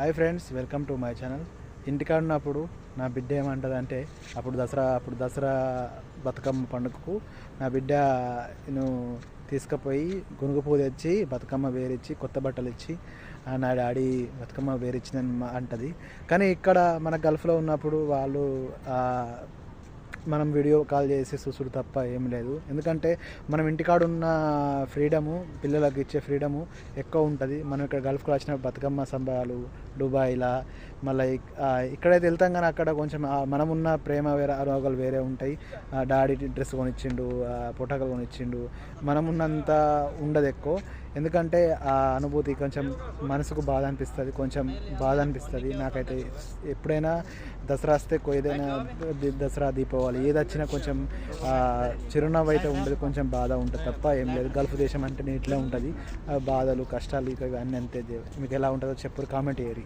Hi friends welcome to my channel. ఇంటికాడ ఉన్నప్పుడు నా బిడ్డ ఏమంటుంది అంటే అప్పుడు దసరా అప్పుడు దసరా బతుకమ్మ పండుగకు నా బిడ్డ నేను తీసుకుపోయి గునుగు పువ్వు తెచ్చి బతుకమ్మ వేరిచ్చి కొత్త బట్టలు ఇచ్చి ఆ, నా డాడీ బతుకమ్మ వేరిచ్చిందని మా- అంటది. కానీ ఇక్కడ మన గల్ఫ్లో ఉన్నప్పుడు వాళ్ళు మనం వీడియో కాల్ చేసి చూసుడు తప్ప ఏం లేదు. ఎందుకంటే మనం ఇంటికాడ ఉన్న ఫ్రీడము పిల్లలకు ఇచ్చే ఫ్రీడము ఎక్కువ ఉంటుంది. మనం ఇక్కడ గల్ఫ్కి వచ్చిన బతుకమ్మ సంబరాలు దుబాయ్లా మళ్ళీ ఇక్కడైతే వెళ్తాం కానీ అక్కడ కొంచెం మనం ఉన్న ప్రేమ వేరే రోగాలు వేరే ఉంటాయి. డాడీ డ్రెస్ కొనిచ్చిండు ఆ, పొటాకలు కొనిచ్చిండు. మనం ఉన్నంత ఉండదు ఎక్కువ. ఎందుకంటే ఆ అనుభూతి కొంచెం మనసుకు బాధ అనిపిస్తుంది కొంచెం బాధ అనిపిస్తుంది. నాకైతే ఎప్పుడైనా దసరా వస్తే కొ- ఏదైనా దసరా దీపావళి ఏది వచ్చినా కొంచెం చిరునవ్వు అయితే ఉండదు కొంచెం బాధ ఉంటుంది తప్ప ఏం లేదు. గల్ఫ్ దేశం అంటే ఇట్లా ఉంటుంది. ఆ బాధలు కష్టాలు ఇక ఇవన్నీ అంతే. మీకు ఎలా ఉంటుందో చెప్పరు కామెంట్ చేయరు